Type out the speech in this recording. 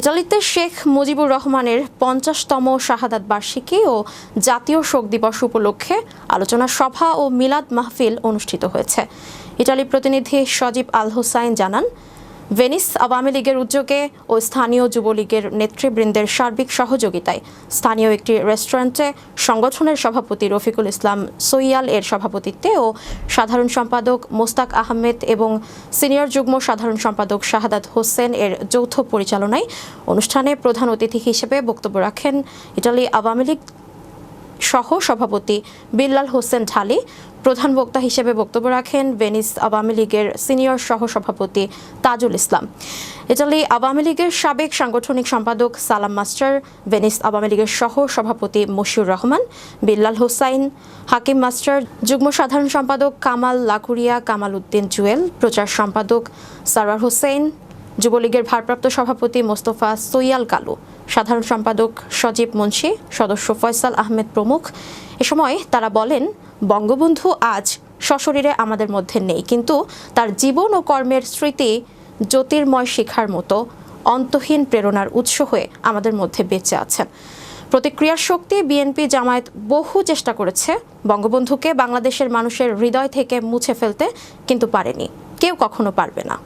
ইতালিতে শেখ মুজিবুর রহমানের পঞ্চাশতম শাহাদাত বার্ষিকী ও জাতীয় শোক দিবস উপলক্ষে আলোচনা সভা ও মিলাদ মাহফিল অনুষ্ঠিত হয়েছে। ইটালি প্রতিনিধি সজীব আল হুসাইন জানান ভেনিস আওয়ামী লীগের উদ্যোগে ও স্থানীয় যুবলীগের নেতৃবৃন্দের সার্বিক সহযোগিতায় স্থানীয় একটি রেস্টুরেন্টে সংগঠনের সভাপতি রফিকুল ইসলাম সৈয়াল এর সভাপতিত্বে ও সাধারণ সম্পাদক মোস্তাক আহমেদ এবং সিনিয়র যুগ্ম সাধারণ সম্পাদক শাহাদাত হোসেন এর যৌথ পরিচালনায় অনুষ্ঠানে প্রধান অতিথি হিসেবে বক্তব্য রাখেন ইটালি আওয়ামী লীগ সহ সভাপতি বিল্লাল হোসেন ঢালি, প্রধান বক্তা হিসেবে বক্তব্য রাখেন ভেনিস আওয়ামী লীগের সিনিয়র সহ সভাপতি তাজুল ইসলাম। ইটালি আওয়ামী লীগের সাবেক সাংগঠনিক সম্পাদক সালাম মাস্টার, ভেনিস আওয়ামী লীগের সহ সভাপতি মশিউর রহমান, বিল্লাল হোসাইন, হাকিম মাস্টার, যুগ্ম সাধারণ সম্পাদক কামাল লাকুরিয়া কামাল উদ্দিন জুয়েল, প্রচার সম্পাদক সারওয়ার হোসেন যুবলীগের ভারপ্রাপ্ত সভাপতি মোস্তফা সৈয়াল কালু, সাধারণ সম্পাদক সজীব মুন্সি, সদস্য ফয়সাল আহমেদ প্রমুখ। এ সময় তারা বলেন, বঙ্গবন্ধু আজ সশরীরে আমাদের মধ্যে নেই, কিন্তু তার জীবন ও কর্মের স্মৃতি জ্যোতির্ময় শিখার মতো অন্তহীন প্রেরণার উৎস হয়ে আমাদের মধ্যে বেঁচে আছেন। প্রতিক্রিয়ার শক্তি বিএনপি জামায়াত বহু চেষ্টা করেছে, বঙ্গবন্ধুকে বাংলাদেশের মানুষের হৃদয় থেকে মুছে ফেলতে, কিন্তু পারেনি। কেউ কখনো পারবে না।